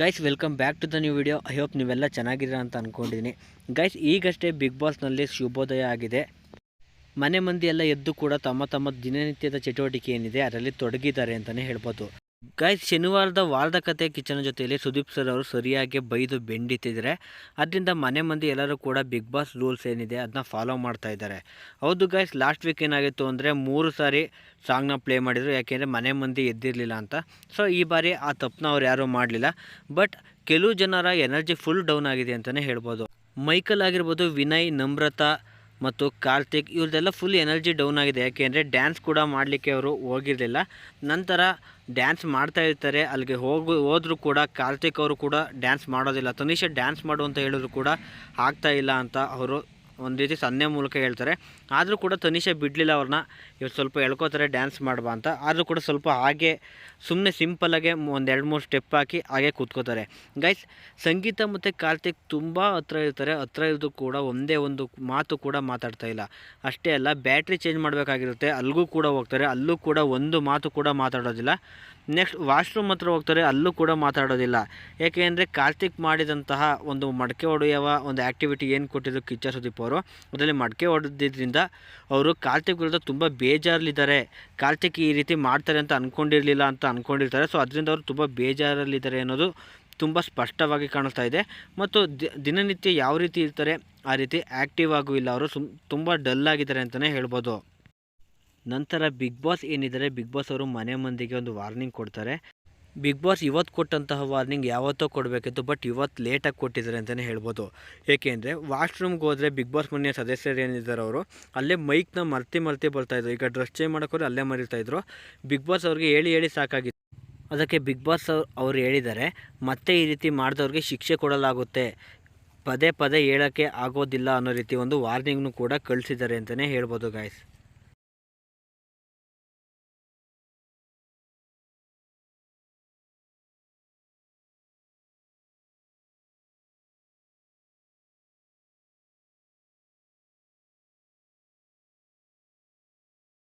Guys welcome back to the new video I hope ನೀವೆಲ್ಲ ಚೆನ್ನಾಗಿದ್ದೀರಾ ಅಂತ ಅಂದ್ಕೊಂಡಿದ್ದೀನಿ ಗೈಸ್ ಈಗಷ್ಟೇ ಬಿಗ್ ಬಾಸ್ನಲ್ಲಿ ಶುಭೋದಯ ಆಗಿದೆ. ಮನೆ ಮಂದಿ ಎಲ್ಲ ಎದ್ದು ಕೂಡ ತಮ್ಮ ತಮ್ಮ ದಿನನಿತ್ಯದ ಚಟುವಟಿಕೆ ಏನಿದೆ, ಅದರಲ್ಲಿ ತೊಡಗಿದ್ದಾರೆ ಅಂತಲೇ ಹೇಳ್ಬೋದು. ಗೈಸ್ ಶನಿವಾರದ ವಾರದ ಕತೆ ಕಿಚನ್ ಜೊತೆಯಲ್ಲಿ ಸುದೀಪ್ ಸರ್ ಅವರು ಸರಿಯಾಗಿ ಬೈದು ಬೆಂಡಿತಿದ್ದಾರೆ ಅದರಿಂದ ಮನೆ ಮಂದಿ ಎಲ್ಲರೂ ಕೂಡ ಬಿಗ್ ಬಾಸ್ ರೂಲ್ಸ್ ಏನಿದೆ ಅದನ್ನ ಫಾಲೋ ಮಾಡ್ತಾ ಇದ್ದಾರೆ. ಹೌದು ಗಾಯ್ಸ್ ಲಾಸ್ಟ್ ವೀಕ್ ಏನಾಗಿತ್ತು ಅಂದರೆ ಮೂರು ಸಾರಿ ಸಾಂಗ್ನ ಪ್ಲೇ ಮಾಡಿದರು. ಯಾಕೆಂದರೆ ಮನೆ ಮಂದಿ ಎದ್ದಿರಲಿಲ್ಲ ಅಂತ. ಸೊ ಈ ಬಾರಿ ಆ ತಪ್ಪನ್ನ ಅವ್ರು ಯಾರೂ ಮಾಡಲಿಲ್ಲ. ಬಟ್ ಕೆಲವು ಜನರ ಎನರ್ಜಿ ಫುಲ್ ಡೌನ್ ಆಗಿದೆ ಅಂತಲೇ ಹೇಳ್ಬೋದು. ಮೈಕಲ್ ಆಗಿರ್ಬೋದು, ವಿನಯ್, ನಮ್ರತಾ ಮತ್ತು ಕಾರ್ತಿಕ್ ಇವ್ರದ್ದೆಲ್ಲ ಫುಲ್ ಎನರ್ಜಿ ಡೌನ್ ಆಗಿದೆ. ಯಾಕೆಂದರೆ ಡ್ಯಾನ್ಸ್ ಕೂಡ ಮಾಡಲಿಕ್ಕೆ ಅವರು ಹೋಗಿರಲಿಲ್ಲ. ನಂತರ ಡ್ಯಾನ್ಸ್ ಮಾಡ್ತಾ ಇರ್ತಾರೆ. ಅಲ್ಲಿಗೆ ಹೋಗು ಹೋದರೂ ಕೂಡ ಕಾರ್ತಿಕ್ ಅವರು ಕೂಡ ಡ್ಯಾನ್ಸ್ ಮಾಡೋದಿಲ್ಲ. ತನಿಷಾ ಡ್ಯಾನ್ಸ್ ಮಾಡು ಅಂತ ಹೇಳಿದ್ರು ಕೂಡ ಆಗ್ತಾ ಇಲ್ಲ ಅಂತ ಅವರು ಒಂದು ರೀತಿ ಸನ್ನೆ ಮೂಲಕ ಹೇಳ್ತಾರೆ. ಆದರೂ ಕೂಡ ತನಿಷೆ ಬಿಡಲಿಲ್ಲ ಅವ್ರನ್ನ ಇವ್ರು ಸ್ವಲ್ಪ ಎಳ್ಕೋತಾರೆ ಡ್ಯಾನ್ಸ್ ಮಾಡ್ಬಾ ಅಂತ. ಆದರೂ ಕೂಡ ಸ್ವಲ್ಪ ಹಾಗೆ ಸುಮ್ಮನೆ ಸಿಂಪಲಾಗೆ ಒಂದು ಎರಡು ಮೂರು ಸ್ಟೆಪ್ ಹಾಕಿ ಹಾಗೆ ಕೂತ್ಕೋತಾರೆ. ಗೈಸ್ ಸಂಗೀತ ಮತ್ತು ಕಾರ್ತಿಕ್ ತುಂಬ ಹತ್ರ ಇರ್ತಾರೆ. ಹತ್ರ ಇದ್ದು ಕೂಡ ಒಂದೇ ಒಂದು ಮಾತು ಕೂಡ ಮಾತಾಡ್ತಾ ಇಲ್ಲ. ಅಷ್ಟೇ ಅಲ್ಲ ಬ್ಯಾಟ್ರಿ ಚೇಂಜ್ ಮಾಡಬೇಕಾಗಿರುತ್ತೆ. ಅಲ್ಲಿಗೂ ಕೂಡ ಹೋಗ್ತಾರೆ. ಅಲ್ಲೂ ಕೂಡ ಒಂದು ಮಾತು ಕೂಡ ಮಾತಾಡೋದಿಲ್ಲ. ನೆಕ್ಸ್ಟ್ ವಾಶ್ರೂಮ್ ಹತ್ರ ಹೋಗ್ತಾರೆ. ಅಲ್ಲೂ ಕೂಡ ಮಾತಾಡೋದಿಲ್ಲ. ಏಕೆಂದರೆ ಕಾರ್ತಿಕ್ ಮಾಡಿದಂತಹ ಒಂದು ಮಡಕೆ ಹೊಡೆಯುವ ಒಂದು ಆ್ಯಕ್ಟಿವಿಟಿ ಏನು ಕೊಟ್ಟಿದ್ರು ಕಿಚ್ಚ ಸುದೀಪ್ ಅವರು ಅದರಲ್ಲಿ ಮಡಕೆ ಹೊಡೆದಿದ್ದರಿಂದ ಅವರು ಕಾರ್ತಿಕ್ ವಿರುದ್ಧ ತುಂಬ ಬೇಜಾರಲ್ಲಿದ್ದಾರೆ. ಕಾರ್ತಿಕ್ ಈ ರೀತಿ ಮಾಡ್ತಾರೆ ಅಂತ ಅಂದ್ಕೊಂಡಿರಲಿಲ್ಲ ಅಂತ ಅಂದ್ಕೊಂಡಿರ್ತಾರೆ ಸೊ ಅದರಿಂದ ಅವರು ತುಂಬ ಬೇಜಾರಲ್ಲಿದ್ದಾರೆ ಅನ್ನೋದು ತುಂಬ ಸ್ಪಷ್ಟವಾಗಿ ಕಾಣಿಸ್ತಾ ಇದೆ. ಮತ್ತು ದಿನನಿತ್ಯ ಯಾವ ರೀತಿ ಇರ್ತಾರೆ ಆ ರೀತಿ ಆ್ಯಕ್ಟಿವ್ ಆಗೂ ಇಲ್ಲ. ಅವರು ಸುಮ್, ತುಂಬ ಡಲ್ ಆಗಿದ್ದಾರೆ ಅಂತಲೇ ಹೇಳ್ಬೋದು. ನಂತರ ಬಿಗ್ ಬಾಸ್ ಏನಿದ್ದಾರೆ? ಬಿಗ್ ಬಾಸ್ ಅವರು ಮನೆ ಮಂದಿಗೆ ಒಂದು ವಾರ್ನಿಂಗ್ ಕೊಡ್ತಾರೆ. ಬಿಗ್ ಬಾಸ್ ಇವತ್ತು ಕೊಟ್ಟಂತಹ ವಾರ್ನಿಂಗ್ ಯಾವತ್ತೋ ಕೊಡಬೇಕಿತ್ತು ಬಟ್ ಇವತ್ತು ಲೇಟಾಗಿ ಕೊಟ್ಟಿದ್ದಾರೆ ಅಂತಲೇ ಹೇಳ್ಬೋದು. ಏಕೆಂದರೆ ವಾಶ್ರೂಮ್ಗೆ ಹೋದರೆ ಬಿಗ್ ಬಾಸ್ ಮನೆಯ ಸದಸ್ಯರು ಏನಿದ್ದಾರೆ ಅವರು, ಅಲ್ಲೇ ಮೈಕ್ನ ಮರ್ತಿ ಮರ್ತಿ ಬರ್ತಾಯಿದ್ರು ಈಗ ಡ್ರೆಸ್ ಚೇಂಜ್ ಮಾಡೋಕ್ಕೋರು ಅಲ್ಲೇ ಮರಿತಾಯಿದ್ರು ಬಿಗ್ ಬಾಸ್ ಅವ್ರಿಗೆ ಹೇಳಿ ಹೇಳಿ ಸಾಕಾಗಿತ್ತು. ಅದಕ್ಕೆ ಬಿಗ್ ಬಾಸ್ ಅವರು ಹೇಳಿದ್ದಾರೆ, ಮತ್ತೆ ಈ ರೀತಿ ಮಾಡಿದವ್ರಿಗೆ ಶಿಕ್ಷೆ ಕೊಡಲಾಗುತ್ತೆ. ಪದೇ ಪದೇ ಹೇಳೋಕ್ಕೆ ಆಗೋದಿಲ್ಲ ಅನ್ನೋ ರೀತಿ ಒಂದು ವಾರ್ನಿಂಗ್ನು ಕೂಡ ಕಳಿಸಿದ್ದಾರೆ ಅಂತಲೇ ಹೇಳ್ಬೋದು ಗಾಯ್ಸ್